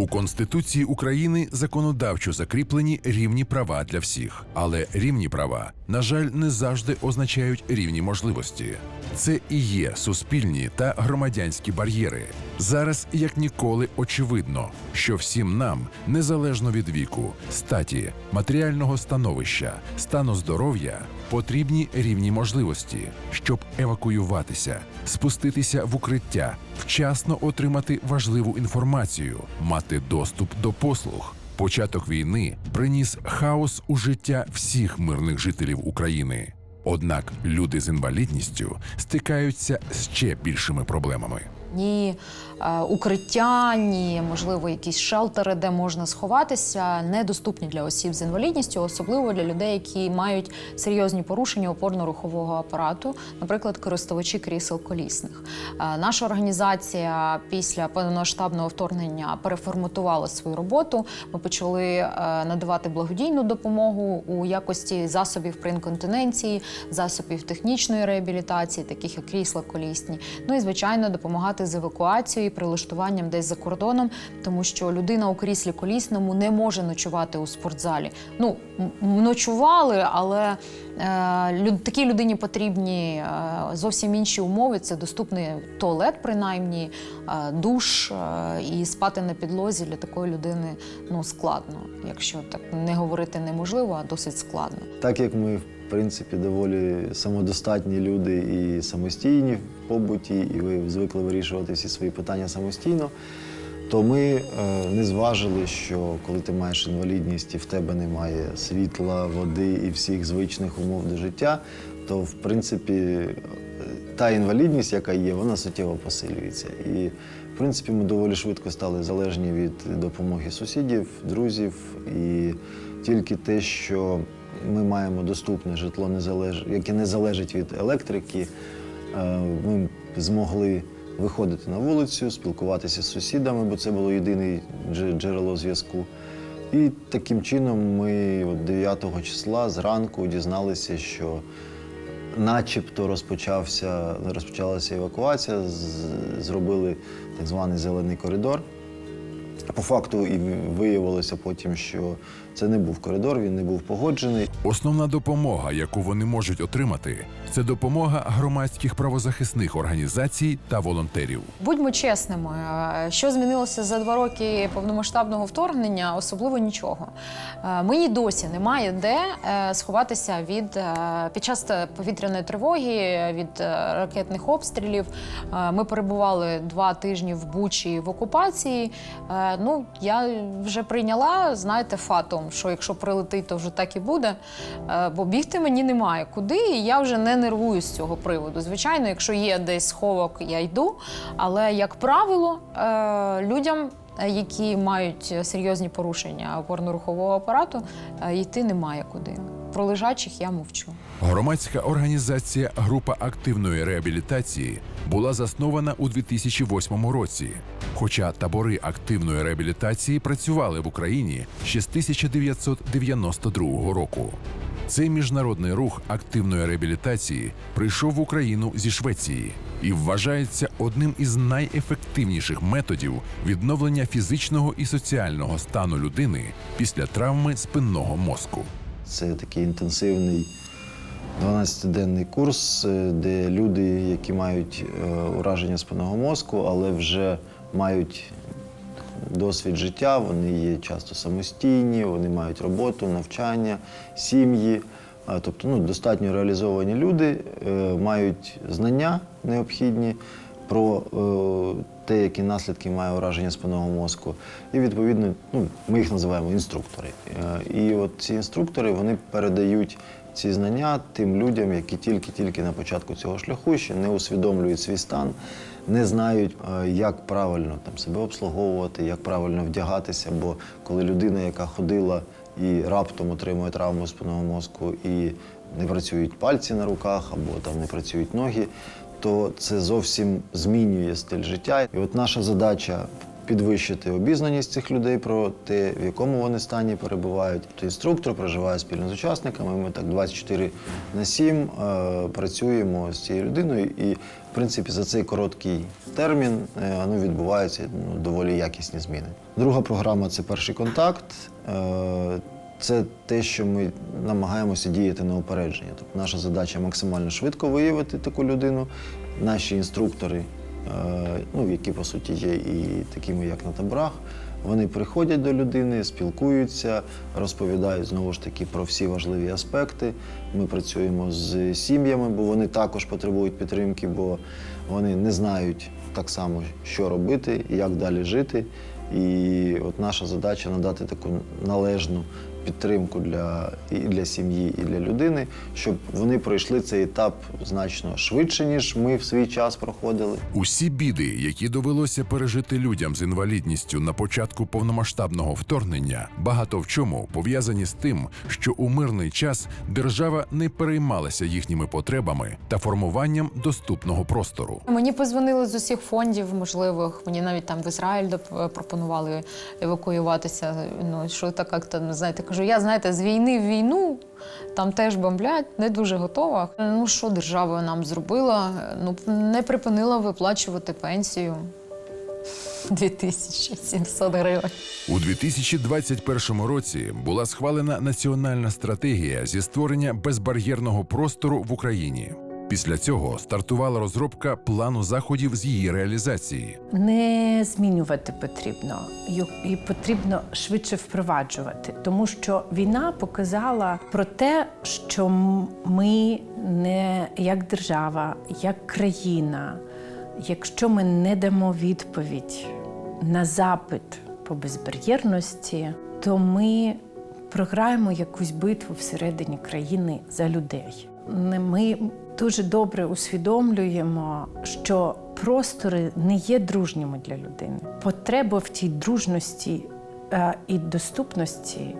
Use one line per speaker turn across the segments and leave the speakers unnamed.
У Конституції України законодавчо закріплені рівні права для всіх, але рівні права, на жаль, не завжди означають рівні можливості. Це і є суспільні та громадянські бар'єри. Зараз як ніколи очевидно, що всім нам, незалежно від віку, статі, матеріального становища, стану здоров'я, потрібні рівні можливості, щоб евакуюватися, спуститися в укриття, вчасно отримати важливу інформацію, мати доступ до послуг. Початок війни приніс хаос у життя всіх мирних жителів України. Однак люди з інвалідністю стикаються з ще більшими проблемами.
Ні е, укриття, ні, можливо, якісь шелтери, де можна сховатися, недоступні для осіб з інвалідністю, особливо для людей, які мають серйозні порушення опорно-рухового апарату, наприклад, користувачі крісел колісних. Е, Наша організація після повномасштабного вторгнення переформатувала свою роботу. Ми почали е, надавати благодійну допомогу у якості засобів при інконтиненції, засобів технічної реабілітації, таких як крісла колісні. Ну і звичайно допомагати з евакуацією, прилаштуванням десь за кордоном, тому що людина у кріслі колісному не може ночувати у спортзалі. Ну ночували, але е, такій людині потрібні е, зовсім інші умови. Це доступний туалет, принаймні, е, душ е, і спати на підлозі для такої людини ну складно, якщо так не говорити неможливо, а досить складно.
Так як ми, принципі, доволі самодостатні люди і самостійні в побуті, і ви звикли вирішувати всі свої питання самостійно, то ми е, не зважили, що коли ти маєш інвалідність і в тебе немає світла, води і всіх звичних умов до життя, то в принципі та інвалідність, яка є, вона суттєво посилюється. І в принципі ми доволі швидко стали залежні від допомоги сусідів, друзів. І тільки те, що ми маємо доступне житло, яке не залежить від електрики, е, ми змогли виходити на вулицю, спілкуватися з сусідами, бо це було єдине джерело зв'язку. І таким чином ми 9 числа зранку дізналися, що начебто розпочався, розпочалася евакуація, зробили так званий зелений коридор. По факту і виявилося потім, що це не був коридор, він не був погоджений.
Основна допомога, яку вони можуть отримати, це допомога громадських правозахисних організацій та волонтерів.
Будьмо чесними, е, що змінилося за два роки повномасштабного вторгнення, особливо нічого. Е, Мені досі немає де е, сховатися від під час повітряної тривоги, від ракетних обстрілів. Ми перебували два тижні в Бучі в окупації. Ну, я вже прийняла, знаєте, фатом, що якщо прилетить, то вже так і буде. Е, Бо бігти мені немає куди, і я вже не нервую з цього приводу. Звичайно, якщо є десь сховок, я йду. Але, як правило, е, людям, е, які мають серйозні порушення опорно-рухового апарату, йти немає куди. Про лежачих я мовчу.
Громадська організація Група активної реабілітації була заснована у 2008 році. Хоча табори активної реабілітації працювали в Україні ще з 1992 року. Цей міжнародний рух активної реабілітації прийшов в Україну зі Швеції і вважається одним із найефективніших методів відновлення фізичного і соціального стану людини після травми спинного мозку.
Це такий інтенсивний 12-денний курс, е, де люди, які мають е, ураження спинного мозку, але вже мають досвід життя, вони є часто самостійні, вони мають роботу, навчання, сім'ї. Тобто ну, достатньо реалізовані люди е, мають знання необхідні про е, те, які наслідки має ураження спинного мозку. І відповідно, ну, ми їх називаємо інструктори. Е, І от ці інструктори вони передають ці знання тим людям, які тільки-тільки на початку цього шляху ще не усвідомлюють свій стан, не знають, е, як правильно там себе обслуговувати, як правильно вдягатися. Бо коли людина, яка ходила і раптом отримує травму спинного мозку, і не працюють пальці на руках або там не працюють ноги, то це зовсім змінює стиль життя. І от наша задача підвищити обізнаність цих людей про те, в якому вони стані перебувають. Тобто інструктор проживає спільно з учасниками. Ми так 24 на 7 е, працюємо з цією людиною, і в принципі за цей короткий термін е, ну, відбуваються ну, доволі якісні зміни. Друга програма це перший контакт. Е, це те, що ми намагаємося діяти на упередження. Тобто наша задача максимально швидко виявити таку людину. Наші інструктори, ну, які по суті є і такими, як на таборах, вони приходять до людини, спілкуються, розповідають знову ж таки про всі важливі аспекти. Ми працюємо з сім'ями, бо вони також потребують підтримки, бо вони не знають так само, що робити, як далі жити. І от наша задача надати таку належну підтримку для, і для сім'ї, і для людини, щоб вони пройшли цей етап значно швидше, ніж ми в свій час проходили.
Усі біди, які довелося пережити людям з інвалідністю на початку повномасштабного вторгнення, багато в чому пов'язані з тим, що у мирний час держава не переймалася їхніми потребами та формуванням доступного простору.
Мені позвонили з усіх фондів можливих. Мені навіть там в Ізраїль доп- пропонували евакуюватися. Ну що так як-то, ну, знаєте, кажу, я знаєте, з війни в війну там теж бомблять, не дуже готова. Ну що держава нам зробила? Ну не припинила виплачувати пенсію. 2700 гривень.
У 2021 році була схвалена національна стратегія зі створення безбар'єрного простору в Україні. Після цього стартувала розробка плану заходів з її реалізації.
Не змінювати потрібно, і потрібно швидше впроваджувати, тому що війна показала про те, що ми не як держава, як країна, якщо ми не дамо відповідь на запит по безбар'єрності, то ми програємо якусь битву всередині країни за людей. Ми дуже добре усвідомлюємо, що простори не є дружніми для людини. Потреба в тій дружності е, і доступності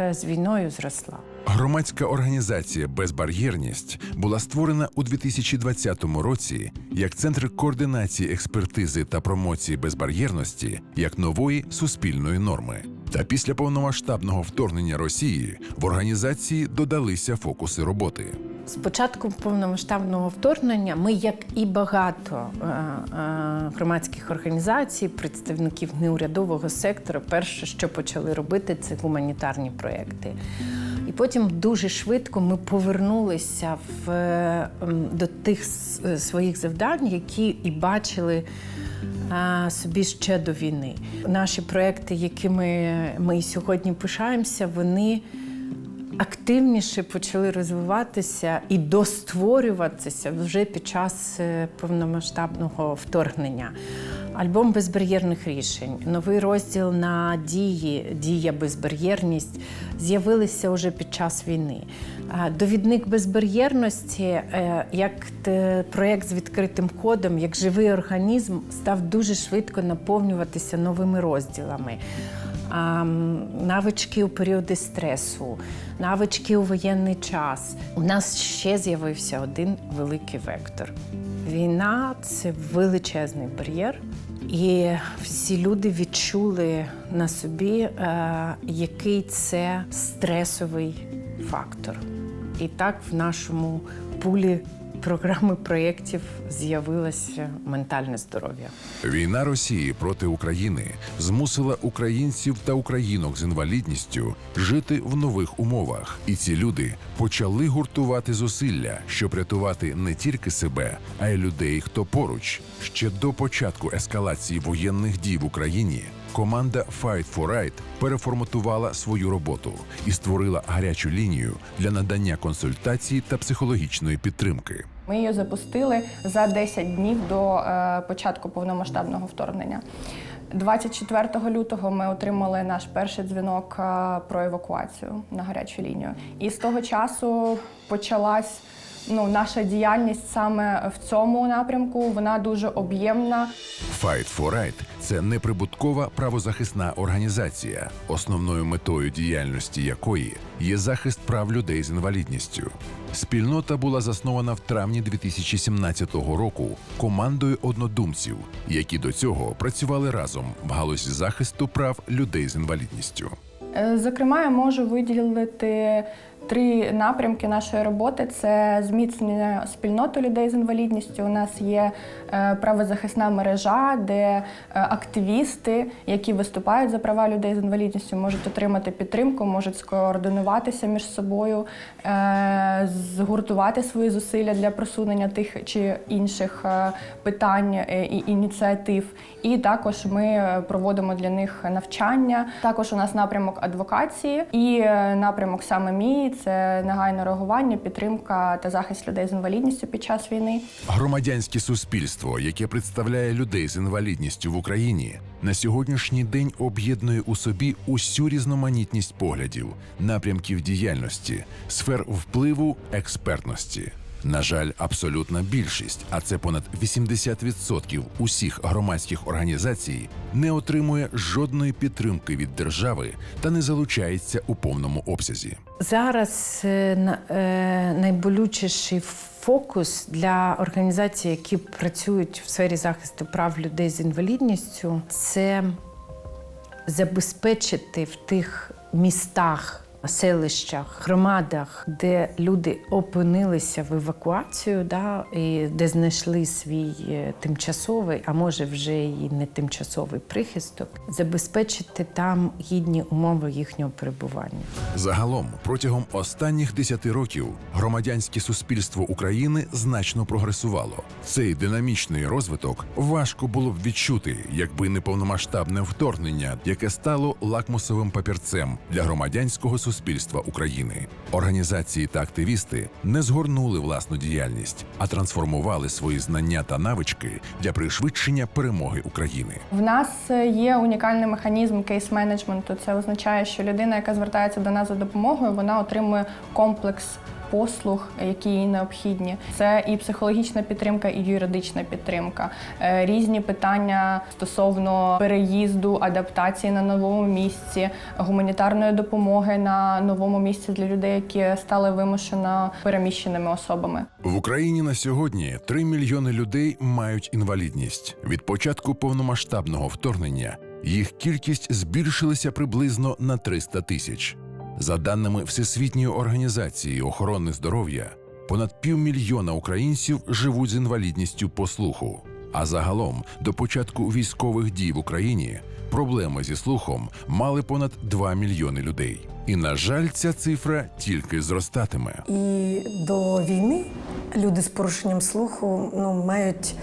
е, з війною зросла.
Громадська організація Безбар'єрність була створена у 2020 році як центр координації експертизи та промоції безбар'єрності як нової суспільної норми. Та після повномасштабного вторгнення Росії в організації додалися фокуси роботи.
З початку повномасштабного вторгнення ми, як і багато е, е, громадських організацій, представників неурядового сектору, перше, що почали робити, це гуманітарні проекти. І потім дуже швидко ми повернулися в, е, до тих е, своїх завдань, які і бачили собі ще до війни. Наші проекти, якими ми сьогодні пишаємося, вони активніше почали розвиватися і достворюватися вже під час е, повномасштабного вторгнення. Альбом безбар'єрних рішень, новий розділ на дії, дія безбар'єрність з'явилися вже під час війни. Довідник безбар'єрності, е, як проєкт з відкритим кодом, як живий організм, став дуже швидко наповнюватися новими розділами навички у періоди стресу, навички у воєнний час. У нас ще з'явився один великий вектор. Війна це величезний бар'єр, і всі люди відчули на собі, е, який це стресовий фактор. І так в нашому пулі програми проєктів з'явилося ментальне здоров'я.
Війна Росії проти України змусила українців та українок з інвалідністю жити в нових умовах, і ці люди почали гуртувати зусилля, щоб рятувати не тільки себе, а й людей, хто поруч. Ще до початку ескалації воєнних дій в Україні. Команда Fight for Right переформатувала свою роботу і створила гарячу лінію для надання консультацій та психологічної підтримки.
Ми її запустили за 10 днів до е, початку повномасштабного вторгнення. 24 лютого ми отримали наш перший дзвінок е, про евакуацію на гарячу лінію. І з того часу почалась ну, наша діяльність саме в цьому напрямку вона дуже об'ємна.
Fight for Right – це неприбуткова правозахисна організація, основною метою діяльності якої є захист прав людей з інвалідністю. Спільнота була заснована в травні 2017 року командою однодумців, які до цього працювали разом в галузі захисту прав людей з інвалідністю.
Е, Зокрема, я можу виділити три напрямки нашої роботи: це зміцнення спільноти людей з інвалідністю. У нас є е, правозахисна мережа, де е, активісти, які виступають за права людей з інвалідністю, можуть отримати підтримку, можуть скоординуватися між собою, е, згуртувати свої зусилля для просунення тих чи інших питань і ініціатив. І також ми проводимо для них навчання. Також у нас напрямок адвокації і напрямок саме мій це негайне реагування, підтримка та захист людей з інвалідністю під час війни.
Громадянське суспільство, яке представляє людей з інвалідністю в Україні, на сьогоднішній день об'єднує у собі усю різноманітність поглядів, напрямків діяльності, сфер впливу, експертності. На жаль, абсолютна більшість, а це понад 80% усіх громадських організацій, не отримує жодної підтримки від держави та не залучається у повному обсязі.
Зараз е, е, найболючіший фокус для організацій, які працюють в сфері захисту прав людей з інвалідністю, це забезпечити в тих містах. Селищах, громадах, де люди опинилися в евакуацію, да, і де знайшли свій е, тимчасовий, а може вже і не тимчасовий прихисток, забезпечити там гідні умови їхнього перебування.
Загалом, протягом останніх 10 років громадянське суспільство України значно прогресувало. Цей динамічний розвиток важко було б відчути, якби не повномасштабне вторгнення, яке стало лакмусовим папірцем для громадянського суспільства України. Організації та активісти не згорнули власну діяльність, а трансформували свої знання та навички для пришвидшення перемоги України.
В нас е, є унікальний механізм кейс-менеджменту. Це означає, що людина, яка звертається до нас за допомогою, вона отримує комплекс. Послуг, які їй необхідні, це і психологічна підтримка, і юридична підтримка, Е, різні питання стосовно переїзду, адаптації на новому місці, гуманітарної допомоги на новому місці для людей, які стали вимушено переміщеними особами.
В Україні на сьогодні 3 мільйони людей мають інвалідність. Від початку повномасштабного вторгнення їх кількість збільшилася приблизно на 300 тисяч. За даними Всесвітньої організації охорони здоров'я, понад півмільйона українців живуть з інвалідністю по слуху. А загалом, до початку військових дій в Україні проблеми зі слухом мали понад 2 мільйони людей. І на жаль, ця цифра тільки зростатиме.
І до війни люди з порушенням слуху ну, мають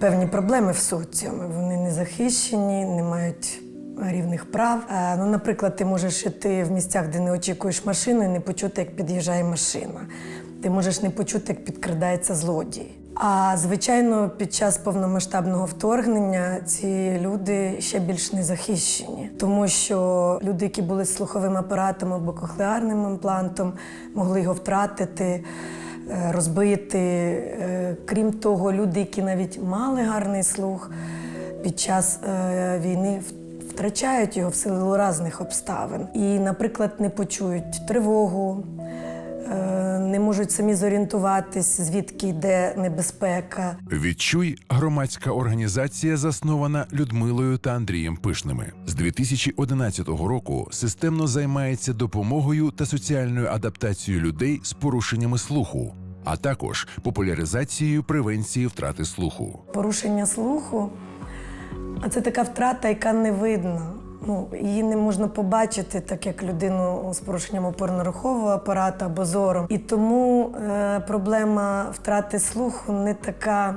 певні проблеми в соціумі. Вони не захищені, не мають рівних прав. Е, Ну, наприклад, ти можеш іти в місцях, де не очікуєш машину, і не почути, як під'їжджає машина. Ти можеш не почути, як підкрадається злодій. А звичайно, під час повномасштабного вторгнення ці люди ще більш не захищені, тому що люди, які були з слуховим апаратом або кохлеарним імплантом, могли його втратити, е, розбити. Е, Крім того, люди, які навіть мали гарний слух, під час війни втрачають його в силу різних обставин. І, наприклад, не почують тривогу, е, не можуть самі зорієнтуватись, звідки йде небезпека.
Відчуй громадська організація, заснована Людмилою та Андрієм Пишними. З 2011 року системно займається допомогою та соціальною адаптацією людей з порушеннями слуху, а також популяризацією превенції втрати слуху.
Порушення слуху це така втрата, яка не видна. Ну, її не можна побачити, так як людину з порушенням опорно-рухового апарату або зором. І тому е, проблема втрати слуху не така,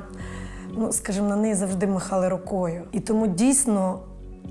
ну скажімо, на неї завжди махали рукою. І тому дійсно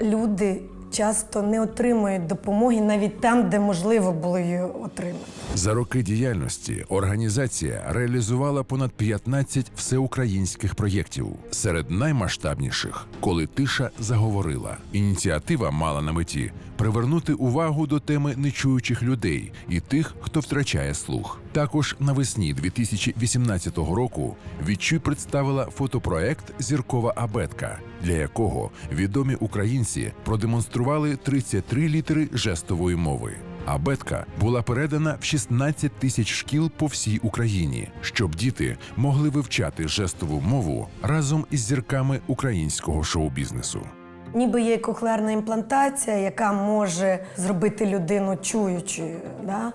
люди часто не отримують допомоги навіть там, де можливо було її отримати.
За роки діяльності організація реалізувала понад 15 всеукраїнських проєктів. Серед наймасштабніших, коли тиша заговорила. Ініціатива мала на меті привернути увагу до теми нечуючих людей і тих, хто втрачає слух. Також навесні 2018 року Відчуй представила фотопроект Зіркова абетка, для якого відомі українці продемонстрували 33 літери жестової мови. Абетка була передана в 16 тисяч шкіл по всій Україні, щоб діти могли вивчати жестову мову разом із зірками українського шоу-бізнесу.
Ніби є кохлеарна імплантація, яка може зробити людину чуючою, да?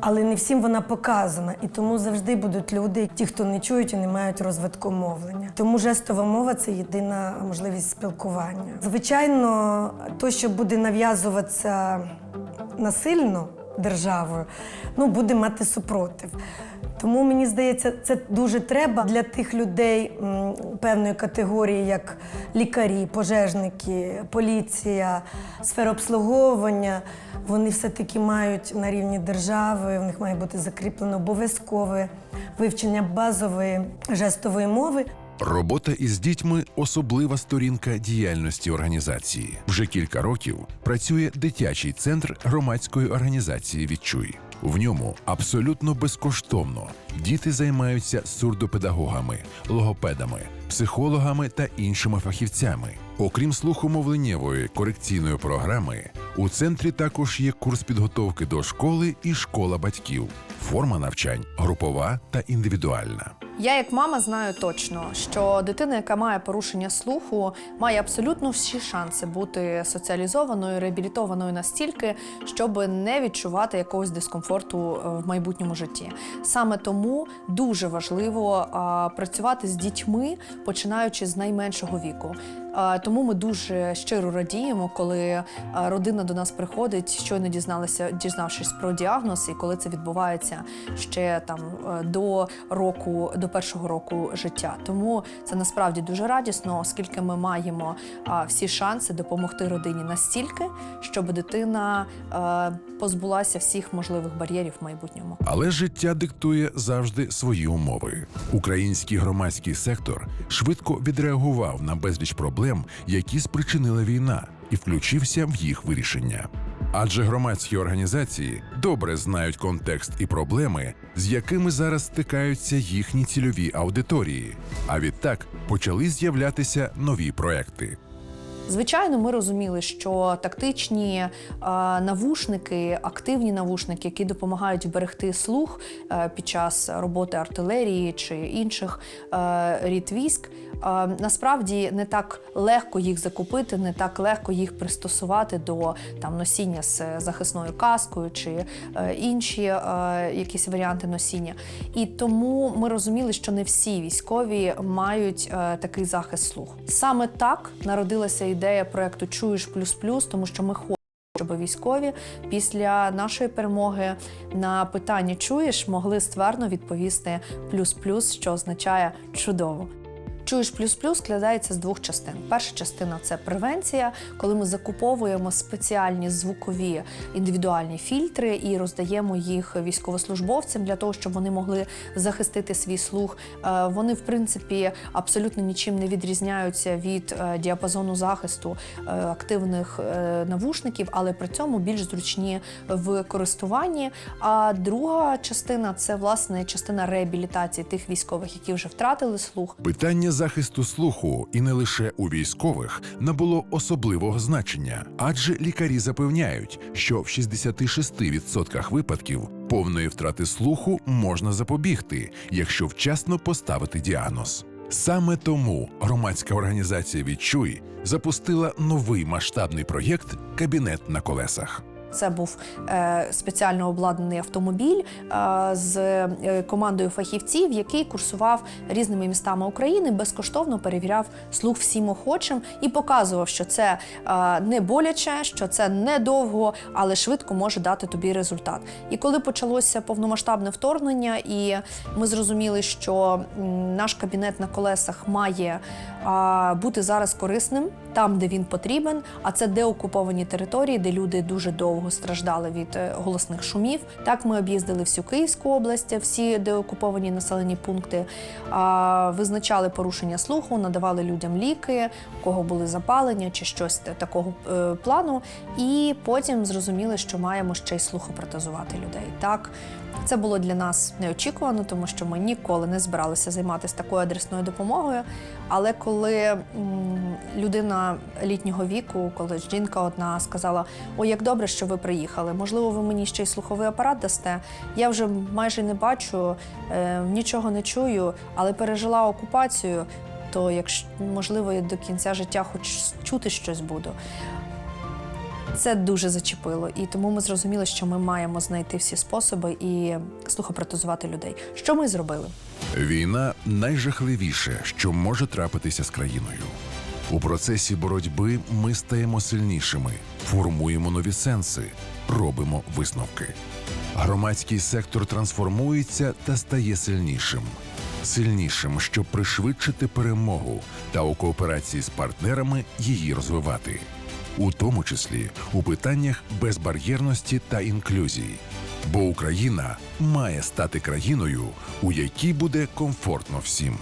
але не всім вона показана. І тому завжди будуть люди, ті, хто не чують і не мають розвитку мовлення. Тому жестова мова це єдина можливість спілкування. Звичайно, то, що буде нав'язуватися насильно державою, ну буде мати супротив. Тому мені здається, це дуже треба для тих людей певної категорії, як лікарі, пожежники, поліція, сфера обслуговування. Вони все-таки мають на рівні держави, в них має бути закріплено обов'язкове вивчення базової жестової мови.
Робота із дітьми особлива сторінка діяльності організації. Вже кілька років працює дитячий центр громадської організації Відчуй. В ньому абсолютно безкоштовно діти займаються сурдопедагогами, логопедами, психологами та іншими фахівцями. Окрім слухомовленнєвої корекційної програми, у центрі також є курс підготовки до школи і школа батьків. Форма навчань групова та індивідуальна.
Я, як мама, знаю точно, що дитина, яка має порушення слуху, має абсолютно всі шанси бути соціалізованою, реабілітованою настільки, щоб не відчувати якогось дискомфорту е, в майбутньому житті. Саме тому дуже важливо а, працювати з дітьми, починаючи з найменшого віку. Тому ми дуже щиро радіємо, коли родина до нас приходить, щойно дізналися, дізнавшись про діагноз, і коли це відбувається ще там е, до року, до першого року життя. Тому це насправді дуже радісно, оскільки ми маємо всі шанси допомогти родині настільки, щоб дитина позбулася всіх можливих бар'єрів в майбутньому.
Але життя диктує завжди свої умови. Український громадський сектор швидко відреагував на безліч проблем, які спричинила війна, і включився в їх вирішення. Адже громадські організації добре знають контекст і проблеми, з якими зараз стикаються їхні цільові аудиторії. А відтак почали з'являтися нові проекти.
Звичайно, ми розуміли, що тактичні е, навушники, активні навушники, які допомагають вберегти слух е, під час роботи артилерії чи інших е, рід військ, насправді не так легко їх закупити, не так легко їх пристосувати до там носіння з захисною каскою чи е, інші е, якісь варіанти носіння. І тому ми розуміли, що не всі військові мають е, такий захист слуху. Саме так народилася ідея проекту Чуєш плюс плюс, тому що ми. Щоб військові після нашої перемоги на питання чуєш могли ствердно відповісти плюс-плюс, що означає чудово. Чуєш плюс-плюс складається з двох частин. Перша частина це превенція, коли ми закуповуємо спеціальні звукові індивідуальні фільтри і роздаємо їх військовослужбовцям для того, щоб вони могли захистити свій слух. Е, Вони, в принципі, абсолютно нічим не відрізняються від е, діапазону захисту е, активних навушників, але при цьому більш зручні в користуванні. А друга частина це власне частина реабілітації тих військових, які вже втратили слух.
Питання захисту слуху і не лише у військових набуло особливого значення, адже лікарі запевняють, що в 66% випадків повної втрати слуху можна запобігти, якщо вчасно поставити діагноз. Саме тому громадська організація Відчуй запустила новий масштабний проєкт Кабінет на колесах.
Це був е, спеціально обладнаний автомобіль е, з е, командою фахівців, який курсував різними містами України, безкоштовно перевіряв слух всім охочим і показував, що це не боляче, що це недовго, але швидко може дати тобі результат. І коли почалося повномасштабне вторгнення, і ми зрозуміли, що наш кабінет на колесах має бути зараз корисним там, де він потрібен, а це деокуповані території, де люди дуже довго страждали від е, голосних шумів. Так ми об'їздили всю Київську область, всі деокуповані населені пункти, визначали порушення слуху, надавали людям ліки, у кого були запалення чи щось такого е, плану. І потім зрозуміли, що маємо ще й слухопротезувати людей. Так Це було для нас неочікувано, тому що ми ніколи не збиралися займатися такою адресною допомогою. Але коли людина літнього віку, коли жінка одна сказала: О, як добре, що ви приїхали, можливо, ви мені ще й слуховий апарат дасте. Я вже майже не бачу, е, нічого не чую, але пережила окупацію. То, якщо можливо, я до кінця життя хоч чути щось буду. Це дуже зачепило, і тому ми зрозуміли, що ми маємо знайти всі способи і слухопротезувати людей. Що ми зробили?
Війна найжахливіше, що може трапитися з країною. У процесі боротьби ми стаємо сильнішими, формуємо нові сенси, робимо висновки. Громадський сектор трансформується та стає сильнішим. Сильнішим, щоб пришвидшити перемогу та у кооперації з партнерами її розвивати, у тому числі у питаннях безбар'єрності та інклюзії. Бо Україна має стати країною, у якій буде комфортно всім.